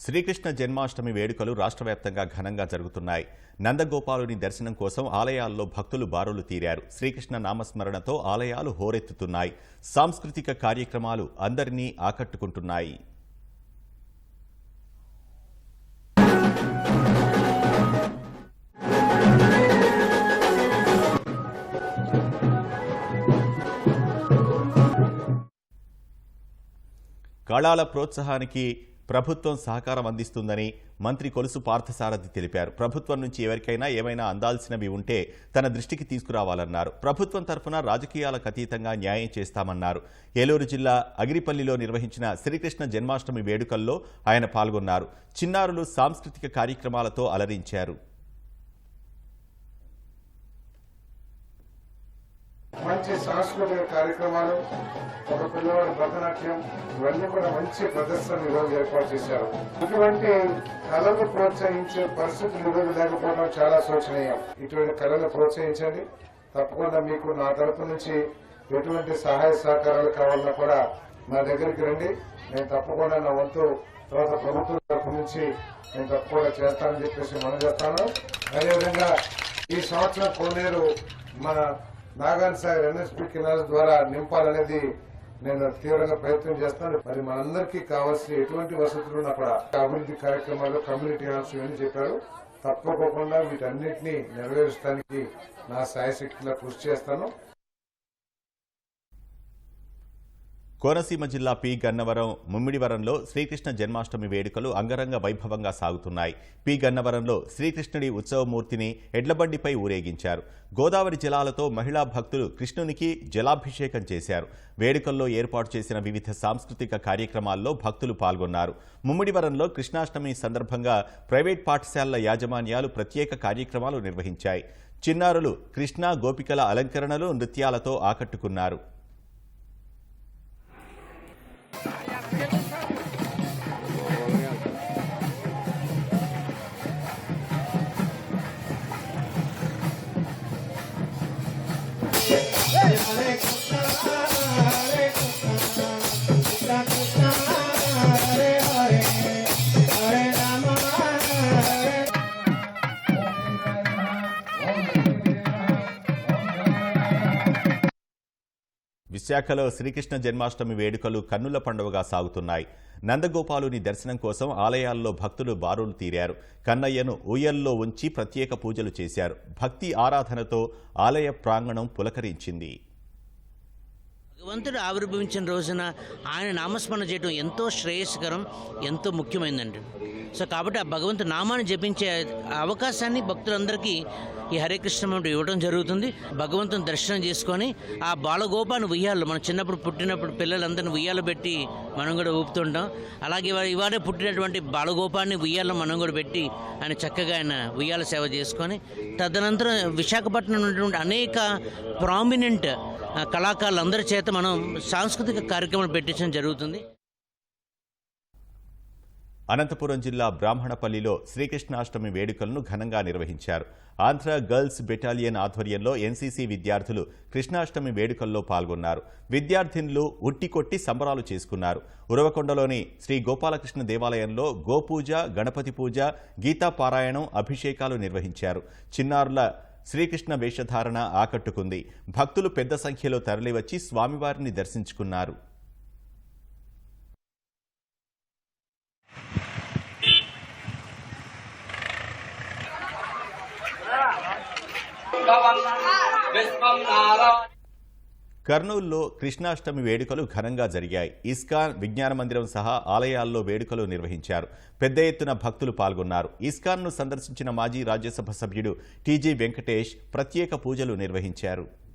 శ్రీకృష్ణ జన్మాష్టమి వేడుకలు రాష్ట్ర వ్యాప్తంగా ఘనంగా జరుగుతున్నాయి. నందగోపాలుని దర్శనం కోసం ఆలయాల్లో భక్తులు బారులు తీరారు. శ్రీకృష్ణ నామస్మరణతో ఆలయాలు హోరెత్తుతున్నాయి. సాంస్కృతిక కార్యక్రమాలు అందరినీ ఆకట్టుకుంటున్నాయి. కళాల ప్రోత్సాహానికి ప్రభుత్వం సహకారం అందిస్తుందని మంత్రి కొలుసు పార్థసారథి తెలిపారు. ప్రభుత్వం నుంచి ఎవరికైనా ఏమైనా అందాల్సినవి ఉంటే తన దృష్టికి తీసుకురావాలన్నారు. ప్రభుత్వం తరఫున రాజకీయాలకు అతీతంగా న్యాయం చేస్తామన్నారు. ఏలూరు జిల్లా అగిరిపల్లిలో నిర్వహించిన శ్రీకృష్ణ జన్మాష్టమి వేడుకల్లో ఆయన పాల్గొన్నారు. చిన్నారులు సాంస్కృతిక కార్యక్రమాలతో అలరించారు. మంచి సాంస్కృతిక కార్యక్రమాలు ఒక పిల్లవాడి భరతనాట్యం ఇవన్నీ కూడా మంచి ప్రదర్శన ఈరోజు ఏర్పాటు చేశారు. ఇటువంటి కళలు ప్రోత్సహించే పరిస్థితులు ఈరోజు లేకపోవడం చాలా శోచనీయం. ఇటువంటి కళలు ప్రోత్సహించండి. తప్పకుండా మీకు నా తరపు నుంచి ఎటువంటి సహాయ సహకారాలు కావాలన్నా కూడా నా దగ్గరికి రండి. నేను తప్పకుండా నా వంతు తర్వాత ప్రభుత్వం తరపు నుంచి నేను తప్పకుండా చేస్తానని చెప్పేసి మనం చేస్తాను. అదేవిధంగా ఈ సంవత్సరం కోనేరు మన నాగాన్ సాగర్ ఎన్ఎస్పీ కెనాల్స్ ద్వారా నింపాలనేది నేను తీవ్రంగా ప్రయత్నం చేస్తాను. మరి మనందరికీ కావాల్సిన ఎటువంటి వసతులు అక్కడ అభివృద్ధి కార్యక్రమాలు కమ్యూనిటీ హాల్స్ ఇవన్నీ చెప్పారు. తప్పకోకుండా వీటన్నిటినీ నెరవేర్చడానికి నా సాయశక్తిలా కృషి చేస్తాను. కోనసీమ జిల్లా పి గన్నవరం ముమ్మిడివరంలో శ్రీకృష్ణ జన్మాష్టమి వేడుకలు అంగరంగ వైభవంగా సాగుతున్నాయి. పి గన్నవరంలో శ్రీకృష్ణుడి ఉత్సవమూర్తిని ఎడ్లబండిపై ఊరేగించారు. గోదావరి జలాలతో మహిళా భక్తులు కృష్ణునికి జలాభిషేకం చేశారు. వేడుకల్లో ఏర్పాటు చేసిన వివిధ సాంస్కృతిక కార్యక్రమాల్లో భక్తులు పాల్గొన్నారు. ముమ్మిడివరంలో కృష్ణాష్టమి సందర్భంగా ప్రైవేట్ పాఠశాలల యాజమాన్యాలు ప్రత్యేక కార్యక్రమాలు నిర్వహించాయి. చిన్నారులు కృష్ణ గోపికల అలంకరణలు నృత్యాలతో ఆకట్టుకున్నారు. విశాఖలో శ్రీకృష్ణ జన్మాష్టమి వేడుకలు కన్నుల పండుగగా సాగుతున్నాయి. నందగోపాలుని దర్శనం కోసం ఆలయాల్లో భక్తులు బారులు తీరారు. కన్నయ్యను ఊయల్లో ఉంచి ప్రత్యేక పూజలు చేశారు. భక్తి ఆరాధనతో ఆలయ ప్రాంగణం పులకరించింది. భగవంతుడు ఆవిర్భవించిన రోజున ఆయన నామస్మరణ చేయడం ఎంతో శ్రేయస్కరం ఎంతో ముఖ్యమైనదండి సో కాబట్టి ఆ భగవంతు నామాన్ని జపించే అవకాశాన్ని భక్తులందరికీ ఈ హరే కృష్ణ ఇవ్వడం జరుగుతుంది. భగవంతుని దర్శనం చేసుకొని ఆ బాలగోపాన్ని ఉయ్యాలు మనం చిన్నప్పుడు పుట్టినప్పుడు పిల్లలందరిని ఉయ్యాలు పెట్టి మనం కూడా ఊపుతుంటాం. అలాగే ఇవా- ఇవాళ పుట్టినటువంటి బాలగోపాన్ని ఉయ్యాలను మనం కూడా పెట్టి ఆయన చక్కగా ఆయన ఉయ్యాల సేవ చేసుకొని తదనంతరం విశాఖపట్నం ఉన్నటువంటి అనేక ప్రామినెంట్ కళాకారులందరి చేత మనం సాంస్కృతిక కార్యక్రమాలు పెట్టించడం జరుగుతుంది. అనంతపురం జిల్లా బ్రాహ్మణపల్లిలో శ్రీకృష్ణాష్టమి వేడుకలను ఘనంగా నిర్వహించారు. ఆంధ్ర గర్ల్స్ బెటాలియన్ ఆధ్వర్యంలో ఎన్సీసీ విద్యార్థులు కృష్ణాష్టమి వేడుకల్లో పాల్గొన్నారు. విద్యార్థినులు ఉట్టికొట్టి సంబరాలు చేసుకున్నారు. ఉరవకొండలోని శ్రీ గోపాలకృష్ణ దేవాలయంలో గోపూజ గణపతి పూజ గీతా పారాయణం అభిషేకాలు నిర్వహించారు. చిన్నారుల శ్రీకృష్ణ వేషధారణ ఆకట్టుకుంది. భక్తులు పెద్ద సంఖ్యలో తరలివచ్చి స్వామివారిని దర్శించుకున్నారు. కర్నూలులో కృష్ణాష్టమి వేడుకలు ఘనంగా జరిగాయి. ఇస్కాన్ విజ్ఞాన మందిరం సహా ఆలయాల్లో వేడుకలు నిర్వహించారు. పెద్ద ఎత్తున భక్తులు పాల్గొన్నారు. ఇస్కాన్ను సందర్శించిన మాజీ రాజ్యసభ సభ్యుడు టీజీ వెంకటేష్ ప్రత్యేక పూజలు నిర్వహించారు.